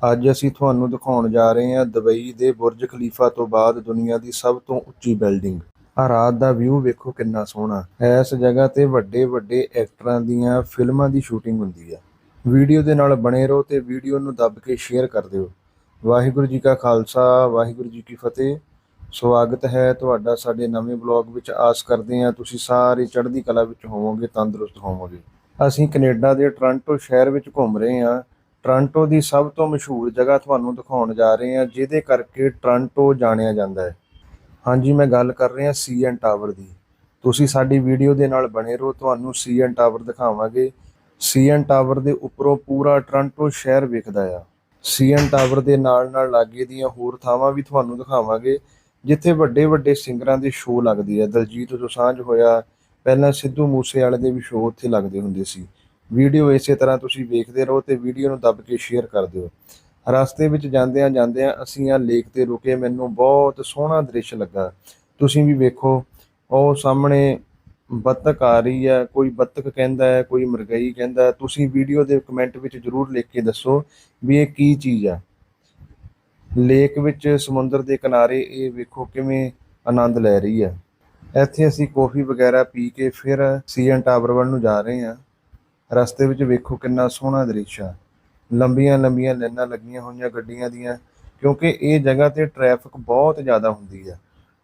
ਅੱਜ ਅਸੀਂ ਤੁਹਾਨੂੰ ਦਿਖਾਉਣ ਜਾ ਰਹੇ ਹਾਂ ਦੁਬਈ ਦੇ ਬੁਰਜ ਖਲੀਫਾ ਤੋਂ ਬਾਅਦ ਦੁਨੀਆ ਦੀ ਸਭ ਤੋਂ ਉੱਚੀ ਬਿਲਡਿੰਗ। ਆ ਰਾਤ ਦਾ ਵਿਊ ਵੇਖੋ ਕਿੰਨਾ ਸੋਹਣਾ। ਇਸ ਜਗ੍ਹਾ ਤੇ ਵੱਡੇ ਵੱਡੇ ਐਕਟਰਾਂ ਦੀਆਂ ਫਿਲਮਾਂ ਦੀ ਸ਼ੂਟਿੰਗ ਹੁੰਦੀ ਆ। ਵੀਡੀਓ ਦੇ ਨਾਲ ਬਣੇ ਰਹੋ ਤੇ ਵੀਡੀਓ ਨੂੰ ਦੱਬ ਕੇ ਸ਼ੇਅਰ ਕਰ ਦਿਓ। ਵਾਹਿਗੁਰੂ ਜੀ ਕਾ ਖਾਲਸਾ, ਵਾਹਿਗੁਰੂ ਜੀ ਕੀ ਫਤਿਹ। ਸਵਾਗਤ ਹੈ ਤੁਹਾਡਾ ਸਾਡੇ ਨਵੇਂ ਬਲੌਗ ਵਿੱਚ। ਆਸ ਕਰਦੇ ਹਾਂ ਤੁਸੀਂ ਸਾਰੇ ਚੜ੍ਹਦੀ ਕਲਾ ਵਿੱਚ ਹੋਵੋਗੇ, ਤੰਦਰੁਸਤ ਹੋਵੋਗੇ। ਅਸੀਂ ਕੈਨੇਡਾ ਦੇ ਟੋਰਾਂਟੋ ਸ਼ਹਿਰ ਵਿੱਚ ਘੁੰਮ ਰਹੇ ਹਾਂ। ਟੋਰਾਂਟੋ ਦੀ ਸਭ ਤੋਂ ਮਸ਼ਹੂਰ ਜਗ੍ਹਾ ਤੁਹਾਨੂੰ ਦਿਖਾਉਣ ਜਾ ਰਹੇ ਹਾਂ, ਜਿਹਦੇ ਕਰਕੇ ਟੋਰਾਂਟੋ ਜਾਣਿਆ ਜਾਂਦਾ ਹੈ। ਹਾਂਜੀ, ਮੈਂ ਗੱਲ ਕਰ ਰਿਹਾ ਸੀਐਨ ਟਾਵਰ ਦੀ। ਤੁਸੀਂ ਸਾਡੀ ਵੀਡੀਓ ਦੇ ਨਾਲ ਬਣੇ ਰਹੋ, ਤੁਹਾਨੂੰ ਸੀਐਨ ਟਾਵਰ ਦਿਖਾਵਾਂਗੇ। ਸੀਐਨ ਟਾਵਰ ਦੇ ਉੱਪਰੋਂ ਪੂਰਾ ਟੋਰਾਂਟੋ ਸ਼ਹਿਰ ਵਿਖਦਾ ਆ। ਸੀਐਨ ਟਾਵਰ ਦੇ ਨਾਲ ਨਾਲ ਲਾਗੇ ਦੀਆਂ ਹੋਰ ਥਾਵਾਂ ਵੀ ਤੁਹਾਨੂੰ ਦਿਖਾਵਾਂਗੇ, ਜਿੱਥੇ ਵੱਡੇ ਵੱਡੇ ਸਿੰਗਰਾਂ ਦੇ ਸ਼ੋਅ ਲੱਗਦੇ ਆ। ਦਲਜੀਤ ਦੋਸਾਂਝ ਹੋਇਆ, ਪਹਿਲਾਂ ਸਿੱਧੂ ਮੂਸੇਵਾਲੇ ਦੇ ਵੀ ਸ਼ੋਅ ਉੱਥੇ ਲੱਗਦੇ ਹੁੰਦੇ ਸੀ। ਵੀਡੀਓ ਇਸੇ ਤਰ੍ਹਾਂ ਤੁਸੀਂ ਵੇਖਦੇ ਰਹੋ ਤੇ ਵੀਡੀਓ ਨੂੰ ਦੱਬ ਕੇ ਸ਼ੇਅਰ ਕਰ ਦਿਓ। ਰਸਤੇ ਵਿੱਚ ਜਾਂਦਿਆਂ ਜਾਂਦਿਆਂ ਅਸੀਂ ਆ ਲੇਕ ਤੇ ਰੁਕੇ, ਮੈਨੂੰ ਬਹੁਤ ਸੋਹਣਾ ਦ੍ਰਿਸ਼ ਲੱਗਾ। ਤੁਸੀਂ ਵੀ ਵੇਖੋ, ਉਹ ਸਾਹਮਣੇ ਬੱਤਕ ਆ ਰਹੀ ਹੈ ਕੋਈ ਬੱਤਕ ਕਹਿੰਦਾ ਹੈ, ਕੋਈ ਮਰਗਈ ਕਹਿੰਦਾ ਹੈ। ਤੁਸੀਂ ਵੀਡੀਓ ਦੇ ਕਮੈਂਟ ਵਿੱਚ ਜਰੂਰ ਲਿਖ ਕੇ ਦੱਸੋ ਵੀ ਇਹ ਕੀ ਚੀਜ਼ ਆ। ਲੇਕ ਵਿੱਚ ਸਮੁੰਦਰ ਦੇ ਕਿਨਾਰੇ ਇਹ ਵੇਖੋ ਕਿਵੇਂ ਆਨੰਦ ਲੈ ਰਹੀ ਹੈ ਇੱਥੇ ਅਸੀਂ ਕੌਫੀ ਵਗੈਰਾ ਪੀ ਕੇ ਫਿਰ ਸੀਐਨ ਟਾਵਰ ਵੱਲ ਨੂੰ ਜਾ ਰਹੇ ਹਾਂ। ਰਸਤੇ ਵਿੱਚ ਵੇਖੋ ਕਿੰਨਾ ਸੋਹਣਾ ਦ੍ਰਿਸ਼ ਆ। ਲੰਬੀਆਂ ਲੰਬੀਆਂ ਲਾਈਨਾਂ ਲੱਗੀਆਂ ਹੋਈਆਂ ਗੱਡੀਆਂ ਦੀਆਂ, ਕਿਉਂਕਿ ਇਹ ਜਗ੍ਹਾ ਤੇ ਟ੍ਰੈਫਿਕ ਬਹੁਤ ਜ਼ਿਆਦਾ ਹੁੰਦੀ ਆ।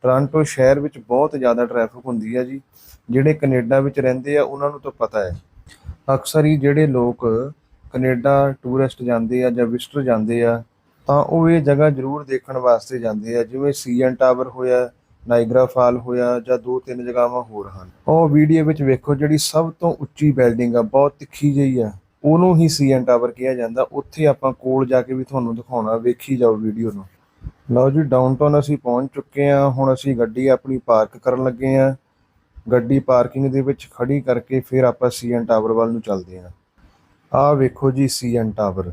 ਟੋਰਾਂਟੋ ਸ਼ਹਿਰ ਵਿੱਚ ਬਹੁਤ ਜ਼ਿਆਦਾ ਟ੍ਰੈਫਿਕ ਹੁੰਦੀ ਆ ਜੀ। ਜਿਹੜੇ ਕੈਨੇਡਾ ਵਿੱਚ ਰਹਿੰਦੇ ਆ, ਉਹਨਾਂ ਨੂੰ ਤਾਂ ਪਤਾ ਹੈ। ਅਕਸਰ ਹੀ ਜਿਹੜੇ ਲੋਕ ਕੈਨੇਡਾ ਟੂਰਿਸਟ ਜਾਂਦੇ ਆ ਜਾਂ ਵਿਜ਼ਟਰ ਜਾਂਦੇ ਆ, ਤਾਂ ਉਹ ਇਹ ਜਗ੍ਹਾ ਜ਼ਰੂਰ ਦੇਖਣ ਵਾਸਤੇ ਜਾਂਦੇ ਆ। ਜਿਵੇਂ ਸੀਐਨ ਟਾਵਰ ਹੋਇਆ ਨਾਇਗਰਾ ਫਾਲ ਹੋਇਆ ਜਾਂ ਦੋ ਤਿੰਨ ਜਗ੍ਹਾਵਾਂ ਹੋਰ ਹਨ। ਉਹ ਵੀਡੀਓ ਵਿੱਚ ਵੇਖੋ ਜਿਹੜੀ ਸਭ ਤੋਂ ਉੱਚੀ ਬਿਲਡਿੰਗ ਆ, ਬਹੁਤ ਤਿੱਖੀ ਜਿਹੀ ਆ। ਉਹਨੂੰ ਹੀ ਸੀਐਨ ਟਾਵਰ ਕਿਹਾ ਜਾਂਦਾ। ਉੱਥੇ ਆਪਾਂ ਕੋਲ ਜਾ ਕੇ ਵੀ ਤੁਹਾਨੂੰ ਦਿਖਾਉਣਾ, ਵੇਖੀ ਜਾਓ ਵੀਡੀਓ ਨੂੰ। ਲਓ ਜੀ ਡਾਊਨਟਾਊਨ ਅਸੀਂ ਪਹੁੰਚ ਚੁੱਕੇ ਹਾਂ ਹੁਣ ਅਸੀਂ ਗੱਡੀ ਆਪਣੀ ਪਾਰਕ ਕਰਨ ਲੱਗੇ ਹਾਂ ਗੱਡੀ ਪਾਰਕਿੰਗ ਦੇ ਵਿੱਚ ਖੜੀ ਕਰਕੇ ਫਿਰ ਆਪਾਂ ਸੀਐਨ ਟਾਵਰ ਵੱਲ ਨੂੰ ਚੱਲਦੇ ਹਾਂ ਆਹ ਵੇਖੋ ਜੀ ਸੀਐਨ ਟਾਵਰ।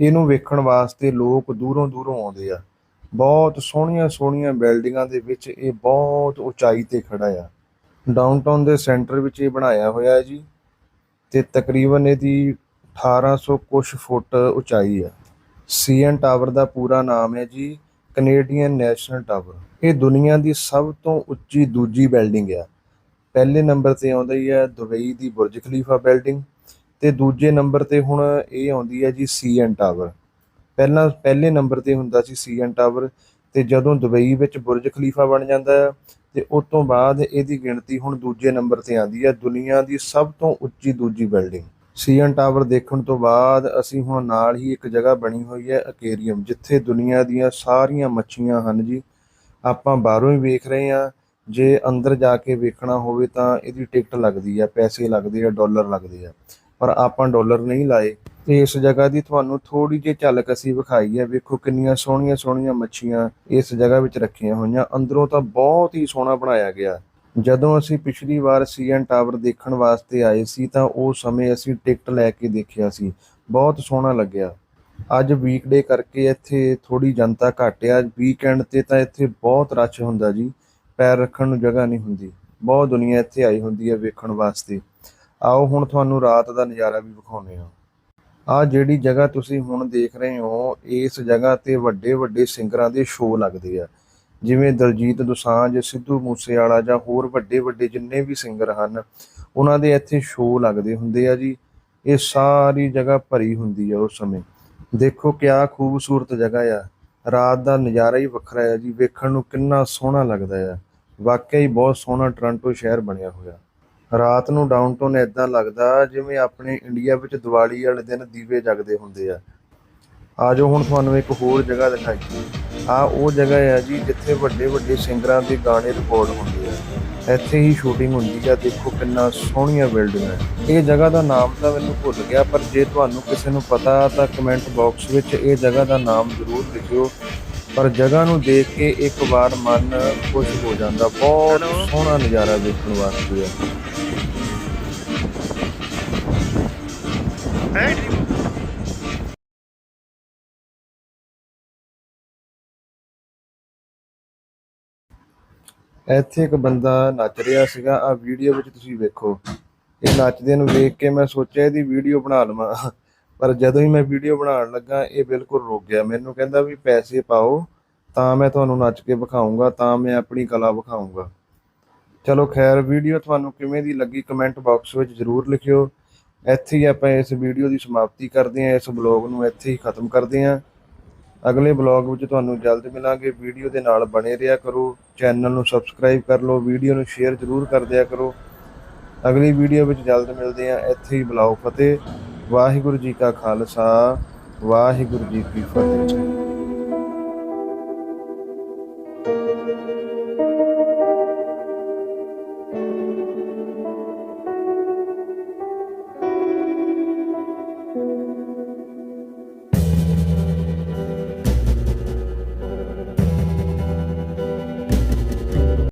ਇਹਨੂੰ ਵੇਖਣ ਵਾਸਤੇ ਲੋਕ ਦੂਰੋਂ ਦੂਰੋਂ ਆਉਂਦੇ ਆ। ਬਹੁਤ ਸੋਹਣੀਆਂ ਸੋਹਣੀਆਂ ਬਿਲਡਿੰਗਾਂ ਦੇ ਵਿੱਚ ਇਹ ਬਹੁਤ ਉਚਾਈ ਤੇ ਖੜਾ ਆ। ਡਾਊਨਟਾਊਨ ਦੇ ਸੈਂਟਰ ਵਿੱਚ ਇਹ ਬਣਾਇਆ ਹੋਇਆ ਹੈ ਜੀ ਤੇ ਤਕਰੀਬਨ ਇਹਦੀ 1800 ਕੁਛ ਫੁੱਟ ਉਚਾਈ ਹੈ ਸੀਐਨ ਟਾਵਰ ਦਾ ਪੂਰਾ ਨਾਮ ਹੈ ਜੀ ਕੈਨੇਡੀਅਨ ਨੈਸ਼ਨਲ ਟਾਵਰ ਇਹ ਦੁਨੀਆ ਦੀ ਸਭ ਤੋਂ ਉੱਚੀ ਦੂਜੀ ਬਿਲਡਿੰਗ ਆ। ਪਹਿਲੇ ਨੰਬਰ ਤੇ ਆਉਂਦਾ ਹੀ ਹੈ ਦੁਬਈ ਦੀ ਬੁਰਜ ਖਲੀਫਾ ਬਿਲਡਿੰਗ ਤੇ ਦੂਜੇ ਨੰਬਰ ਤੇ ਹੁਣ ਇਹ ਆਉਂਦੀ ਹੈ ਜੀ ਸੀਐਨ ਟਾਵਰ ਪਹਿਲਾਂ ਪਹਿਲੇ ਨੰਬਰ ਤੇ ਹੁੰਦਾ ਸੀ ਸੀਐਨ ਟਾਵਰ ਤੇ ਜਦੋਂ ਦੁਬਈ ਵਿੱਚ ਬੁਰਜ ਖਲੀਫਾ ਬਣ ਜਾਂਦਾ ਹੈ ਤੇ ਉਸ ਤੋਂ ਬਾਅਦ ਇਹਦੀ ਗਿਣਤੀ ਹੁਣ ਦੂਜੇ ਨੰਬਰ ਤੇ ਆਂਦੀ ਹੈ, ਦੁਨੀਆ ਦੀ ਸਭ ਤੋਂ ਉੱਚੀ ਦੂਜੀ ਬਿਲਡਿੰਗ। ਸੀਐਨ ਟਾਵਰ ਦੇਖਣ ਤੋਂ ਬਾਅਦ ਅਸੀਂ ਹੁਣ ਨਾਲ ਹੀ ਇੱਕ ਜਗ੍ਹਾ ਬਣੀ ਹੋਈ ਹੈ, ਅਕੇਰੀਅਮ, ਜਿੱਥੇ ਦੁਨੀਆ ਦੀਆਂ ਸਾਰੀਆਂ ਮੱਛੀਆਂ ਹਨ ਜੀ। ਆਪਾਂ ਬਾਹਰੋਂ ਹੀ ਵੇਖ ਰਹੇ ਹਾਂ, ਜੇ ਅੰਦਰ ਜਾ ਕੇ ਵੇਖਣਾ ਹੋਵੇ ਤਾਂ ਇਹਦੀ ਟਿਕਟ ਲੱਗਦੀ ਹੈ, ਪੈਸੇ ਲੱਗਦੇ ਆ, ਡਾਲਰ ਲੱਗਦੇ ਆ। ਪਰ ਆਪਾਂ ਡਾਲਰ ਨਹੀਂ ਲਾਏ। ਤੇ ਇਸ ਜਗ੍ਹਾ ਦੀ ਤੁਹਾਨੂੰ ਥੋੜੀ ਜਿਹੀ ਝਲਕ ਅਸੀਂ ਵਿਖਾਈ ਹੈ। ਵੇਖੋ ਕਿੰਨੀਆਂ ਸੋਹਣੀਆਂ ਸੋਹਣੀਆਂ ਮੱਛੀਆਂ ਇਸ ਜਗ੍ਹਾ ਵਿੱਚ ਰੱਖੀਆਂ ਹੋਈਆਂ। ਅੰਦਰੋਂ ਤਾਂ ਬਹੁਤ ਹੀ ਸੋਹਣਾ ਬਣਾਇਆ ਗਿਆ। ਜਦੋਂ ਅਸੀਂ ਪਿਛਲੀ ਵਾਰ ਸੀਐਨ ਟਾਵਰ ਦੇਖਣ ਵਾਸਤੇ ਆਏ ਸੀ ਤਾਂ ਉਹ ਸਮੇਂ ਅਸੀਂ ਟਿਕਟ ਲੈ ਕੇ ਦੇਖਿਆ ਸੀ। ਬਹੁਤ ਸੋਹਣਾ ਲੱਗਿਆ। ਅੱਜ ਵੀਕਡੇ ਕਰਕੇ ਇੱਥੇ ਥੋੜੀ ਜਨਤਾ ਘੱਟ ਆ। ਵੀਕਐਂਡ ਤੇ ਤਾਂ ਇੱਥੇ ਬਹੁਤ ਰਸ਼ ਹੁੰਦਾ ਜੀ। ਪੈਰ ਰੱਖਣ ਨੂੰ ਜਗ੍ਹਾ ਨਹੀਂ ਹੁੰਦੀ। ਬਹੁਤ ਦੁਨੀਆ ਇੱਥੇ ਆਈ ਹੁੰਦੀ ਹੈ ਵੇਖਣ ਵਾਸਤੇ। ਆਓ ਹੁਣ ਤੁਹਾਨੂੰ ਰਾਤ ਦਾ ਨਜ਼ਾਰਾ ਵੀ ਵਿਖਾਉਂਦੇ ਹਾਂ। ਆ ਜਿਹੜੀ ਜਗ੍ਹਾ ਤੁਸੀਂ ਹੁਣ ਦੇਖ ਰਹੇ ਹੋ, ਇਸ ਜਗ੍ਹਾ ਤੇ ਵੱਡੇ ਵੱਡੇ ਸਿੰਗਰਾਂ ਦੇ ਸ਼ੋਅ ਲੱਗਦੇ ਆ। ਜਿਵੇਂ ਦਲਜੀਤ ਦੋਸਾਂਝ, ਸਿੱਧੂ ਮੂਸੇਵਾਲਾ ਜਾਂ ਹੋਰ ਵੱਡੇ ਵੱਡੇ ਜਿੰਨੇ ਵੀ ਸਿੰਗਰ ਹਨ, ਉਹਨਾਂ ਦੇ ਇੱਥੇ ਸ਼ੋਅ ਲੱਗਦੇ ਹੁੰਦੇ ਆ ਜੀ। ਇਹ ਸਾਰੀ ਜਗ੍ਹਾ ਭਰੀ ਹੁੰਦੀ ਆ ਉਸ ਸਮੇਂ। ਦੇਖੋ ਕਿਆ ਖੂਬਸੂਰਤ ਜਗ੍ਹਾ ਆ। ਰਾਤ ਦਾ ਨਜ਼ਾਰਾ ਹੀ ਵੱਖਰਾ ਆ ਜੀ। ਵੇਖਣ ਨੂੰ ਕਿੰਨਾ ਸੋਹਣਾ ਲੱਗਦਾ ਆ। ਵਾਕਿਆ ਹੀ ਬਹੁਤ ਸੋਹਣਾ ਟੋਰਾਂਟੋ ਸ਼ਹਿਰ ਬਣਿਆ ਹੋਇਆ। ਰਾਤ ਨੂੰ ਡਾਊਨਟਾਊਨ ਇਦਾਂ ਲੱਗਦਾ ਜਿਵੇਂ ਆਪਣੇ ਇੰਡੀਆ ਵਿੱਚ ਦੀਵਾਲੀ ਵਾਲੇ ਦਿਨ ਦੀਵੇ ਜਗਦੇ ਹੁੰਦੇ ਆ। ਆਜੋ ਹੁਣ ਤੁਹਾਨੂੰ ਇੱਕ ਹੋਰ ਜਗ੍ਹਾ ਦਿਖਾਈਏ। ਆ ਉਹ ਜਗ੍ਹਾ ਹੈ ਜੀ ਜਿੱਥੇ ਵੱਡੇ ਵੱਡੇ ਸਿੰਗਰਾਂ ਦੇ ਗਾਣੇ ਰਿਕਾਰਡ ਹੁੰਦੇ ਆ। ਇੱਥੇ ਹੀ ਸ਼ੂਟਿੰਗ ਹੁੰਦੀ ਆ ਦੇਖੋ ਕਿੰਨਾ ਸੋਹਣੀਆਂ ਬਿਲਡਿੰਗ ਹੈ ਇਹ ਜਗ੍ਹਾ ਦਾ ਨਾਮ ਤਾਂ ਮੈਨੂੰ ਭੁੱਲ ਗਿਆ ਪਰ ਜੇ ਤੁਹਾਨੂੰ ਕਿਸੇ ਨੂੰ ਪਤਾ ਤਾਂ ਕਮੈਂਟ ਬਾਕਸ ਵਿੱਚ ਇਹ ਜਗ੍ਹਾ ਦਾ ਨਾਮ ਜ਼ਰੂਰ ਲਿਖਿਓ। ਪਰ ਜਗ੍ਹਾ ਨੂੰ ਦੇਖ ਕੇ ਇੱਕ ਵਾਰ ਮਨ ਖੁਸ਼ ਹੋ ਜਾਂਦਾ ਬਹੁਤ ਸੋਹਣਾ ਨਜ਼ਾਰਾ ਦੇਖਣ ਵਾਸਤੇ ਹੈ ਇੱਥੇ ਇੱਕ ਬੰਦਾ ਨੱਚ ਰਿਹਾ ਸੀਗਾ ਆ ਵੀਡੀਓ ਵਿੱਚ ਤੁਸੀਂ ਵੇਖੋ। ਇਹ ਨੱਚਦੇ ਨੂੰ ਵੇਖ ਕੇ ਮੈਂ ਸੋਚਿਆ ਇਹਦੀ ਵੀਡੀਓ ਬਣਾ ਲਵਾਂ। ਪਰ ਜਦੋਂ ਹੀ ਮੈਂ ਵੀਡੀਓ ਬਣਾਉਣ ਲੱਗਾ, ਇਹ ਬਿਲਕੁਲ ਰੁਕ ਗਿਆ। ਮੈਨੂੰ ਕਹਿੰਦਾ ਵੀ ਪੈਸੇ ਪਾਓ, ਤਾਂ ਮੈਂ ਤੁਹਾਨੂੰ ਨੱਚ ਕੇ ਵਿਖਾਊਂਗਾ, ਤਾਂ ਮੈਂ ਆਪਣੀ ਕਲਾ ਵਿਖਾਊਂਗਾ। ਚਲੋ ਖੈਰ ਵੀਡੀਓ ਤੁਹਾਨੂੰ ਕਿਵੇਂ ਦੀ ਲੱਗੀ ਕਮੈਂਟ ਬਾਕਸ ਵਿੱਚ ਜ਼ਰੂਰ ਲਿਖਿਓ। ਇੱਥੇ ਹੀ ਆਪਾਂ ਇਸ ਵੀਡੀਓ ਦੀ ਸਮਾਪਤੀ ਕਰਦੇ ਹਾਂ, ਇਸ ਬਲੌਗ ਨੂੰ ਇੱਥੇ ਹੀ ਖਤਮ ਕਰਦੇ ਹਾਂ। ਅਗਲੇ ਬਲੌਗ ਵਿੱਚ ਤੁਹਾਨੂੰ ਜਲਦ ਮਿਲਾਂਗੇ। ਵੀਡੀਓ ਦੇ ਨਾਲ ਬਣੇ ਰਿਹਾ ਕਰੋ। ਚੈਨਲ ਨੂੰ ਸਬਸਕ੍ਰਾਈਬ ਕਰ ਲਓ। ਵੀਡੀਓ ਨੂੰ ਸ਼ੇਅਰ ਜ਼ਰੂਰ ਕਰ ਦਿਆ ਕਰੋ। ਅਗਲੀ ਵੀਡੀਓ ਵਿੱਚ ਜਲਦ ਮਿਲਦੇ ਹਾਂ। ਇੱਥੇ ਹੀ ਬੁਲਾਓ ਫਤਿਹ। ਵਾਹਿਗੁਰੂ ਜੀ ਕਾ ਖਾਲਸਾ। ਵਾਹਿਗੁਰੂ ਜੀ ਕੀ ਫਤਿਹ।